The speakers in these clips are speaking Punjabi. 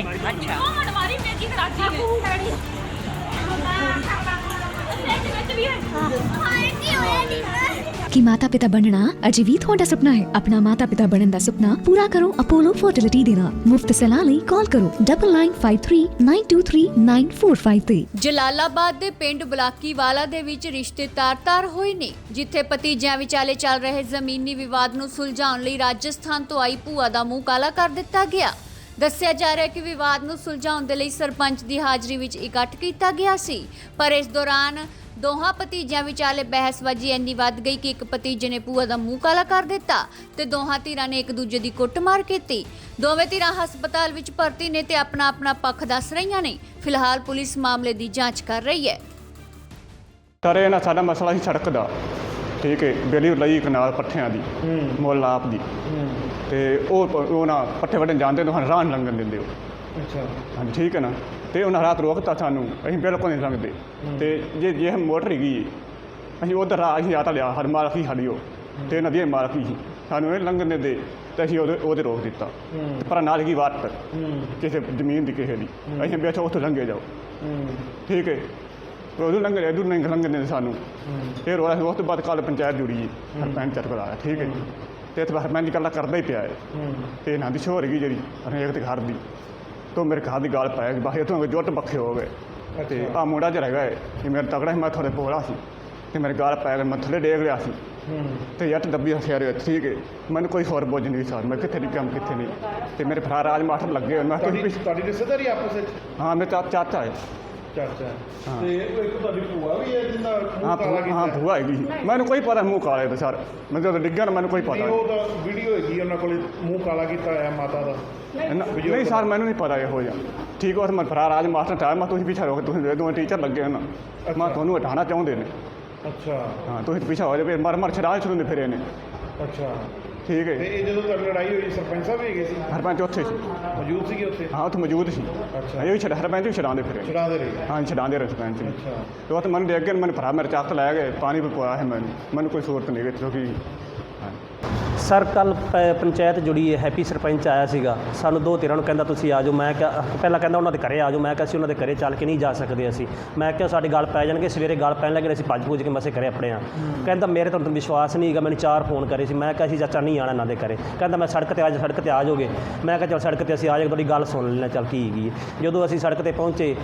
ਅੱਛਾ। ਉਹ ਮਨ ਮਾਰੀ ਮੈਂ ਕੀ ਮਾਤਾ ਪਿਤਾ ਬਣਨਾ? ਅਜੇ ਵੀ ਤੁਹਾਡਾ ਸੁਪਨਾ ਹੈ। ਆਪਣਾ ਮਾਤਾ ਪਿਤਾ ਬਣਨ ਦਾ ਸੁਪਨਾ ਪੂਰਾ ਕਰੋ ਅਪੋਲੋ ਫਰਟੀਲਿਟੀ ਦੇ ਨਾਲ। ਮੁਫਤ ਸਲਾਹ ਲਈ ਕਾਲ ਕਰੋ 9953923945 ਤੇ। ਜਲਾਲਾਬਾਦ ਦੇ ਪਿੰਡ ਬਲਾਕੀਵਾਲਾ ਦੇ ਵਿੱਚ ਰਿਸ਼ਤੇ ਤਾਰ-ਤਾਰ ਹੋਏ ਨੇ ਜਿੱਥੇ ਭਤੀਜਿਆਂ ਵਿਚਾਲੇ ਚੱਲ ਰਹੇ ਜ਼ਮੀਨੀ ਵਿਵਾਦ ਨੂੰ ਸੁਲਝਾਉਣ ਲਈ ਰਾਜਸਥਾਨ ਤੋਂ ਆਈ ਭੂਆ ਦਾ ਮੂੰਹ ਕਾਲਾ ਕਰ ਦਿੱਤਾ ਗਿਆ। ਦੱਸਿਆ ਜਾ ਰਿਹਾ ਹੈ ਕਿ ਵਿਵਾਦ ਨੂੰ ਸੁਲਝਾਉਣ ਦੇ ਲਈ ਸਰਪੰਚ ਦੀ ਹਾਜ਼ਰੀ ਵਿੱਚ ਇਕੱਠ ਕੀਤਾ ਗਿਆ ਸੀ। ਪਰ ਇਸ ਦੌਰਾਨ ਦੋਹਾਂ ਭਤੀਜਿਆਂ ਵਿਚਾਲੇ ਬਹਿਸਬਾਜ਼ੀ ਇੰਨੀ ਵੱਧ ਗਈ ਕਿ ਇੱਕ ਭਤੀਜੇ ਨੇ ਭੂਆ ਦਾ ਮੂੰਹ ਕਾਲਾ ਕਰ ਦਿੱਤਾ ਤੇ ਦੋਹਾਂ ਧਿਰਾਂ ਨੇ ਇੱਕ ਦੂਜੇ ਦੀ ਕੁੱਟਮਾਰ ਕੀਤੀ। ਦੋਵੇਂ ਧਿਰਾਂ ਹਸਪਤਾਲ ਵਿੱਚ ਭਰਤੀ ਨੇ ਤੇ ਆਪਣਾ ਆਪਣਾ ਪੱਖ ਦੱਸ ਰਹੀਆਂ ਨੇ। ਫਿਲਹਾਲ ਪੁਲਿਸ ਮਾਮਲੇ ਦੀ ਜਾਂਚ ਕਰ ਰਹੀ ਹੈ। ਸਰ ਨਾ ਸਾਡਾ ਮਸਲਾ ਸੀ ਸੜਕ ਦਾ। ਠੀਕ ਹੈ ਬੇਲੀ ਲਈ ਕਨਾਲ ਪੱਠਿਆਂ ਦੀ ਮੁੱਲ ਆਪ ਦੀ। ਤੇ ਉਹ ਪ- ਉਹ ਨਾ ਪੱਠੇ ਵੱਢਣ ਜਾਂਦੇ ਨੂੰ ਰਾਹ ਨਹੀਂ ਲੰਘਣ ਦਿੰਦੇ ਉਹ ਅੱਛਾ। ਹਾਂਜੀ ਠੀਕ ਹੈ ਨਾ? ਤੇ ਉਹਨਾਂ ਰਾਤ ਰੋਕਤਾ ਸਾਨੂੰ ਅਸੀਂ ਬਿਲਕੁਲ ਨਹੀਂ ਲੰਘਦੇ। ਤੇ ਜੇ ਜੇ ਇਹ ਮੋਟਰ ਹੈਗੀ ਅਸੀਂ ਉਧਰ ਰਾਹ ਅਸੀਂ ਆ ਤਾਂ ਲਿਆ ਹਰ ਸਾਡੀ ਉਹ ਤੇ ਇਹਨਾਂ ਦੀ ਮਾਲਕੀ ਸੀ ਸਾਨੂੰ ਇਹ ਲੰਘਣ ਦਿੰਦੇ ਤੇ ਅਸੀਂ ਉਹਦੇ ਉਹਦੇ ਰੋਕ ਦਿੱਤਾ। ਪਰ ਨਾਲ ਕੀ ਵਾਟ ਕਿਸੇ ਜ਼ਮੀਨ ਦੀ ਕਿਸੇ ਦੀ। ਅਸੀਂ ਅੱਛਾ ਉੱਥੋਂ ਲੰਘੇ ਜਾਓ। ਠੀਕ ਹੈ? ਉਦੋਂ ਲੰਘ ਰਿਹਾ ਦੂਰ ਨਹੀਂ ਲੰਘਣ ਦਿੰਦੇ ਸਾਨੂੰ। ਫਿਰ ਉਹ ਉਸ ਤੋਂ ਬਾਅਦ ਕੱਲ ਪੰਚਾਇਤ ਜੁੜੀ ਜੀ ਸਰਪੰਚ ਚਰਕ ਆਇਆ ਠੀਕ ਹੈ ਜੀ। ਤੇ ਸਰਪੰਚ ਕੱਲਾ ਕਰਦਾ ਹੀ ਪਿਆ ਹੈ। ਤੇ ਇਹਨਾਂ ਦੀ ਸ਼ੋਰ ਹੈਗੀ ਜਿਹੜੀ ਹਰੇਕ ਦੇ ਘਰ ਦੀ। ਤੋਂ ਮੇਰੇ ਘਰ ਦੀ ਗਾਲ ਪਾਇਆ ਕਿ ਬਾਹਰ ਤੋਂ ਜੁੱਟ ਪੱਖੇ ਹੋ ਗਏ। ਤੇ ਆ ਮੁੰਡਾ ਜਿਹੜਾ ਹੈਗਾ ਹੈ ਕਿ ਮੇਰਾ ਤਗੜਾ ਮੈਂ ਥੋੜੇ ਪੋਲਾ ਸੀ। ਤੇ ਮੇਰੇ ਗਾਲ ਪਾਇਆ ਗਿਆ ਮੈਂ ਥੱਲੇ ਡੇਗ ਰਿਹਾ ਸੀ। ਤੇ ਯੱਟ ਦੱਬੀ ਹਥਿਆਰ ਵਿੱਚ ਠੀਕ ਹੈ ਮੈਨੂੰ ਕੋਈ ਹੋਰ ਬੋਝ ਨਹੀਂ ਸੀ ਮੈਂ ਕਿੱਥੇ ਨਹੀਂ ਕੰਮ ਕਿੱਥੇ ਨਹੀਂ। ਤੇ ਮੇਰੇ ਭਰਾ ਰਾਜ ਮਾਸਟਰ ਲੱਗੇ ਮੈਂ ਕਿਹਾ ਤੁਹਾਡੀ ਰਿਸ਼ਤੇਦਾਰੀ ਆਪਸ ਵਿੱਚ? ਹਾਂ ਮੇਰੇ ਚਾਚਾ ਹੈ ਚਾਚਾ। ਹਾਂ। ਤੇ ਉਹ ਇੱਕ ਤੁਹਾਡੀ ਭੂਆ ਵੀ ਹੈ ਜਿੰਦਾ ਹਾਂ ਭੂਆ ਹਾਂ ਭੂਆ ਹੈਗੀ ਸੀ। ਮੈਨੂੰ ਕੋਈ ਪਤਾ ਮੂੰਹ ਕਾਲੇ ਦਾ ਸਰ। ਮੈਂ ਜਦੋਂ ਡਿੱਗਿਆ ਨਾ ਮੈਨੂੰ ਕੋਈ ਪਤਾ ਨਹੀਂ। ਉਹ ਤਾਂ ਵੀਡੀਓ ਹੈਗੀ ਉਹਨਾਂ ਕੋਲੇ ਮੂੰਹ ਕਾਲਾ ਕੀਤਾ ਹੋਇਆ ਮਾਤਾ ਦਾ। ਨਾ- ਨਹੀਂ ਸਰ ਮੈਨੂੰ ਨਹੀਂ ਪਤਾ ਇਹੋ ਜਿਹਾ। ਠੀਕ ਹੋ ਮੈਂ ਭਰਾ ਰਾਜ ਮਾਸਟਰ ਟਾਈਮ ਮੈਂ ਤੁਸੀਂ ਪਿੱਛੇ ਰੋਕ ਤੁਸੀਂ ਦੋਵੇਂ ਟੀਚਰ ਲੱਗੇ ਹਨ ਮੈਂ ਤੁਹਾਨੂੰ ਹਟਾਉਣਾ ਚਾਹੁੰਦੇ ਨੇ। ਅੱਛਾ। ਹਾਂ ਤੁਸੀਂ ਪਿੱਛੇ ਹੋ ਜਾਵੇ ਮਰ ਮਰ ਛੜਾ ਛੜੂੰਦੇ ਫਿਰੇ ਨੇ। ਅੱਛਾ। ਠੀਕ ਤੇ ਹੈ ਇਹ ਜਦੋਂ ਤੁਹਾਡੀ ਲੜਾਈ ਹੋਈ ਸਰਪੰਚ ਸਾਹਿਬ ਵੀ ਹੈਗੇ ਸੀ? ਹਰਪੰਚ ਉੱਥੇ ਸੀ। ਮੌਜੂਦ ਸੀਗੇ ਉੱਥੇ? ਹਾਂ ਉੱਥੇ ਮੌਜੂਦ ਸੀ। ਅੱਛਾ। ਇਹ ਵੀ ਛੜ ਹਰਪੰਚ ਵੀ ਛਡਾਉਂਦੇ ਫਿਰੇ ਨੇ। ਛਡਾਉਂਦੇ ਰਹੇ। ਹਾਂ ਛਡਾਉਂਦੇ ਰਹੇ ਸਰਪੰਚ ਵੀ। ਅੱਛਾ। ਤੇ ਉਹ ਤਾਂ ਮੈਨੂੰ ਦੇਖ ਕੇ ਮੈਨੂੰ ਭਰਾ ਮੇਰੇ ਚੱਕ ਲੈ ਗਏ ਪਾਣੀ ਵੀ ਪਵਾਇਆ ਹੈ ਮੈਨੂੰ। ਮੈਨੂੰ ਕੋਈ ਸੂਰਤ ਨਹੀਂ ਕਿਉਂਕਿ ਹਾਂ ਸਰ, ਕੱਲ ਪੰਚਾਇਤ ਜੁੜੀ ਹੈ, ਹੈਪੀ ਸਰਪੰਚ ਆਇਆ ਸੀਗਾ। ਸਾਨੂੰ ਦੋ ਤੇਰਾਂ ਨੂੰ ਕਹਿੰਦਾ, ਤੁਸੀਂ ਆ ਜਾਓ। ਮੈਂ ਕਿਹਾ, ਪਹਿਲਾਂ ਕਹਿੰਦਾ ਉਹਨਾਂ ਦੇ ਘਰੇ ਆ ਜਾਓ। ਮੈਂ ਕਿਹਾ, ਅਸੀਂ ਉਹਨਾਂ ਦੇ ਘਰੇ ਚੱਲ ਕੇ ਨਹੀਂ ਜਾ ਸਕਦੇ ਅਸੀਂ। ਮੈਂ ਕਿਹਾ, ਸਾਡੇ ਗੱਲ ਪੈ ਜਾਣਗੇ, ਸਵੇਰੇ ਗੱਲ ਪੈਣ ਲੱਗੇ ਅਸੀਂ ਭੱਜ ਭੁੱਜ ਕੇ ਮਸੇ ਘਰੇ ਆਪਣੇ ਆ। ਕਹਿੰਦਾ, ਮੇਰੇ ਤੋਂ ਵਿਸ਼ਵਾਸ ਨਹੀਂ ਹੈਗਾ, ਮੈਨੂੰ ਚਾਰ ਫੋਨ ਕਰੇ ਸੀ। ਮੈਂ ਕਿਹਾ, ਅਸੀਂ ਚਾਚਾ ਨਹੀਂ ਆਣਾ ਇਹਨਾਂ ਦੇ ਘਰੇ। ਕਹਿੰਦਾ, ਮੈਂ ਸੜਕ ਤੇ ਆ ਜਾ ਸੜਕ ਤੇ ਆ ਜਾਓਗੇ? ਮੈਂ ਕਿਹਾ, ਚਲ ਸੜਕ ਤੇ ਅਸੀਂ ਆ ਜਾਗੇ, ਤੁਹਾਡੀ ਗੱਲ ਸੁਣ ਲੈਣਾ ਚੱਲ ਕੀ ਹੈਗੀ ਹੈ। ਜਦੋਂ ਅਸੀਂ ਸੜਕ ਤੇ ਪਹੁੰਚੇ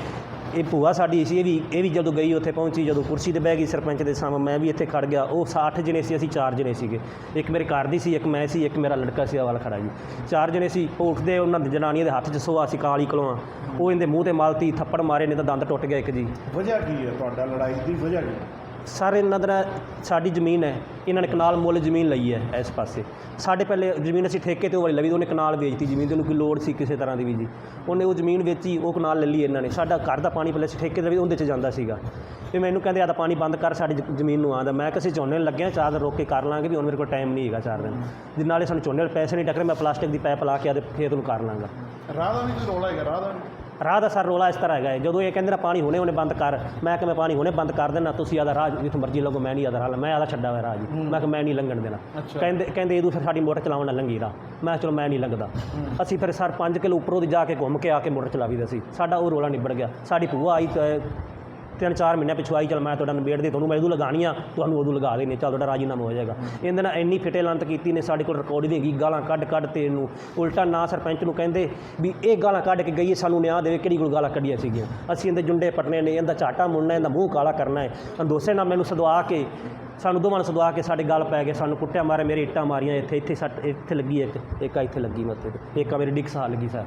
ਇਹ ਭੂਆ ਸਾਡੀ ਸੀ, ਇਹ ਵੀ ਇਹ ਵੀ ਜਦੋਂ ਗਈ ਉੱਥੇ ਪਹੁੰਚੀ, ਜਦੋਂ ਕੁਰਸੀ ਤੇ ਬਹਿ ਗਈ ਸਰਪੰਚ ਦੇ ਸਾਹਮਣੇ, ਮੈਂ ਵੀ ਇੱਥੇ ਖੜ ਗਿਆ। ਉਹ 60 ਜਣੇ ਸੀ, ਅਸੀਂ ਚਾਰ ਜਣੇ ਸੀਗੇ। ਇੱਕ ਮੇਰੇ ਘਰ ਦੀ ਸੀ, ਇੱਕ ਮੈਂ ਸੀ, ਇੱਕ ਮੇਰਾ ਲੜਕਾ ਸੀ, ਆਹ ਵਾਲਾ ਖੜਾ ਜੀ। ਚਾਰ ਜਣੇ ਸੀ, ਉਹ ਉੱਠਦੇ, ਉਹਨਾਂ ਦੀ ਜਨਾਨੀਆਂ ਦੇ ਹੱਥ 'ਚ ਸੋਆ ਸੀ, ਕਾਲੀ ਕਲੋਆਂ। ਉਹ ਇਹਦੇ ਮੂੰਹ ਤੇ ਮਾਲਤੀ ਥੱਪੜ ਮਾਰੇ ਨੇ ਤਾਂ ਦੰਦ ਟੁੱਟ ਗਿਆ ਇੱਕ ਜੀ। ਵਜ੍ਹਾ ਕੀ ਹੈ? ਤੁਹਾਡਾ ਲੜਾਈ ਦੀ ਵਜ੍ਹਾ ਕੀ ਹੈ? ਸਰ ਇਹਨਾਂ ਦਾ ਸਾਡੀ ਜ਼ਮੀਨ ਹੈ, ਇਹਨਾਂ ਨੇ ਕਨਾਲ ਮੁੱਲ ਜ਼ਮੀਨ ਲਈ ਹੈ ਇਸ ਪਾਸੇ। ਸਾਡੇ ਪਹਿਲੇ ਜ਼ਮੀਨ ਅਸੀਂ ਠੇਕੇ ਤੇ ਉਹ ਵਾਲੀ ਲਈ, ਉਹਨੇ ਕਨਾਲ ਵੇਚਤੀ ਜ਼ਮੀਨ ਤੇ ਉਹਨੂੰ ਕੋਈ ਲੋੜ ਸੀ ਕਿਸੇ ਤਰ੍ਹਾਂ ਦੀ ਵੀ ਜੀ। ਉਹਨੇ ਉਹ ਜ਼ਮੀਨ ਵੇਚੀ, ਉਹ ਕਨਾਲ ਲੈ ਲਈ ਇਹਨਾਂ ਨੇ। ਸਾਡਾ ਘਰ ਦਾ ਪਾਣੀ ਪਹਿਲੇ ਅਸੀਂ ਠੇਕੇ ਤੇ ਵੀ ਉਹਦੇ 'ਚ ਜਾਂਦਾ ਸੀਗਾ। ਤੇ ਮੈਨੂੰ ਕਹਿੰਦੇ ਆ ਤਾਂ ਪਾਣੀ ਬੰਦ ਕਰ, ਸਾਡੀ ਜ਼- ਜ਼ਮੀਨ ਨੂੰ ਆਂਦਾ ਮੈਂ ਕਿਸੇ ਝੋਨੇ ਨੂੰ ਲੱਗਿਆ ਚਾਰ ਦਿਨ ਰੋਕ ਕੇ ਕਰ ਲਾਂਗੇ ਵੀ ਹੁਣ ਮੇਰੇ ਕੋਲ ਟਾਈਮ ਨਹੀਂ ਹੈਗਾ ਚਾਰ ਦਿਨ। ਜਿ ਨਾਲੇ ਸਾਨੂੰ ਝੋਨੇ ਵਾਲੇ ਪੈਸੇ ਨਹੀਂ ਟੱਕਰੇ, ਮੈਂ ਪਲਾਸਟਿਕ ਦੀ ਪਾਈਪ ਲਾ ਕੇ ਆਦੇ ਖੇਤ ਨੂੰ ਕਰ ਲਾਂਗਾ। ਰਾਹ ਦਾ ਵੀ ਕੋਈ ਰੋਲਾ ਹੈਗਾ ਰਾਹ ਦਾ ਵੀ? ਰਾਹ ਦਾ ਸਰ ਰੋਲਾ ਇਸ ਤਰ੍ਹਾਂ ਹੈਗਾ ਹੈ, ਜਦੋਂ ਇਹ ਕਹਿੰਦੇ ਨਾ ਪਾਣੀ ਹੁਣੇ ਹੁਣੇ ਬੰਦ ਕਰ ਮੈਂ ਕਿ ਮੈਂ ਪਾਣੀ ਹੁਣੇ ਬੰਦ ਕਰ ਦੇਣਾ ਤੁਸੀਂ ਆਦਾ ਰਾਹ ਜਿੱਥੋਂ ਮਰਜ਼ੀ ਲੱਗੋ ਮੈਂ ਨਹੀਂ ਆਦਾ ਰਾਹ ਮੈਂ ਆਦਾ ਛੱਡਾ ਹੋਇਆ ਰਾਹ ਜੀ। ਮੈਂ ਕਿ ਮੈਂ ਨਹੀਂ ਲੰਘਣ ਦੇਣਾ। ਕਹਿੰਦੇ ਕਹਿੰਦੇ ਇਹਦੂ ਫਿਰ ਸਾਡੀ ਮੋਟਰ ਚਲਾਉਣ ਨਾਲ ਲੰਘੀ ਰਾਹ। ਮੈਂ ਕਿਹਾ ਚਲੋ ਮੈਂ ਨਹੀਂ ਲੰਘਦਾ। ਅਸੀਂ ਫਿਰ ਸਰ 5 ਕਿਲੋ ਉੱਪਰੋਂ ਦੀ ਜਾ ਕੇ ਘੁੰਮ ਕੇ ਆ ਕੇ ਮੋਟਰ ਚਲਾਵੀ ਦਾ ਸੀ। ਸਾਡਾ ਉਹ ਰੋਲਾ ਨਿਬੜ ਗਿਆ। ਸਾਡੀ ਭੂਆ ਆਈ ਤੇ ਤਿੰਨ ਚਾਰ ਮਹੀਨੇ ਪਿਛੂ ਆਈ, ਚਲ ਮੈਂ ਤੁਹਾਡਾ ਨਿਬੇੜ ਦੇ, ਤੁਹਾਨੂੰ ਮੈਂ ਉਦੋਂ ਲਗਾਣੀ ਆ, ਤੁਹਾਨੂੰ ਉਦੋਂ ਲਗਾ ਦੇਣੀ ਚੱਲ ਤੁਹਾਡਾ ਰਾਜੀਨਾਮਾ ਹੋ ਜਾਏਗਾ। ਇਹਦੇ ਨਾਲ ਇੰਨੀ ਫਿਟੇ ਲੰਤ ਕੀਤੀ ਨੇ, ਸਾਡੇ ਕੋਲ ਰਿਕਾਰਡ ਵੀ ਹੈਗੀ, ਗਾਲਾਂ ਕੱਢ ਕੱਢ ਤੇ ਇਹਨੂੰ। ਉਲਟਾ ਨਾ ਸਰਪੰਚ ਨੂੰ ਕਹਿੰਦੇ ਵੀ ਇਹ ਗਾਲਾਂ ਕੱਢ ਕੇ ਗਈ ਸਾਨੂੰ ਨਿਆਂ ਦੇਵੇ ਕਿਹੜੀ ਕੋਲ ਗਾਲਾਂ ਕੱਢੀਆਂ ਸੀਗੀਆਂ। ਅਸੀਂ ਇਹਦੇ ਜੁੰਡੇ ਪਟਨੇ ਨੇ, ਇਹਦਾ ਝਾਟਾ ਮੁੰਨਣਾ ਇਹਦਾ ਮੂੰਹ ਕਾਲਾ ਕਰਨਾ ਹੈ। ਅੰਦੋਸੇ ਨਾਲ ਮੈਨੂੰ ਸਦਵਾ ਕੇ, ਸਾਨੂੰ ਦੋਵਾਂ ਨੂੰ ਸਦਵਾ ਕੇ ਸਾਡੇ ਗੱਲ ਪੈ ਗਏ, ਸਾਨੂੰ ਕੁੱਟਿਆ ਮਾਰੇ ਮੇਰੇ ਇੱਟਾਂ ਮਾਰੀਆਂ ਇੱਥੇ ਇੱਥੇ ਸੱਟ, ਇੱਥੇ ਲੱਗੀ ਇੱਕ ਇੱਕ ਆ ਇੱਥੇ ਲੱਗੀ ਮੱਥੇ ਇੱਕ ਆ ਮੇਰੀ ਡਿਕਸ ਆ ਲੱਗੀ ਸਰ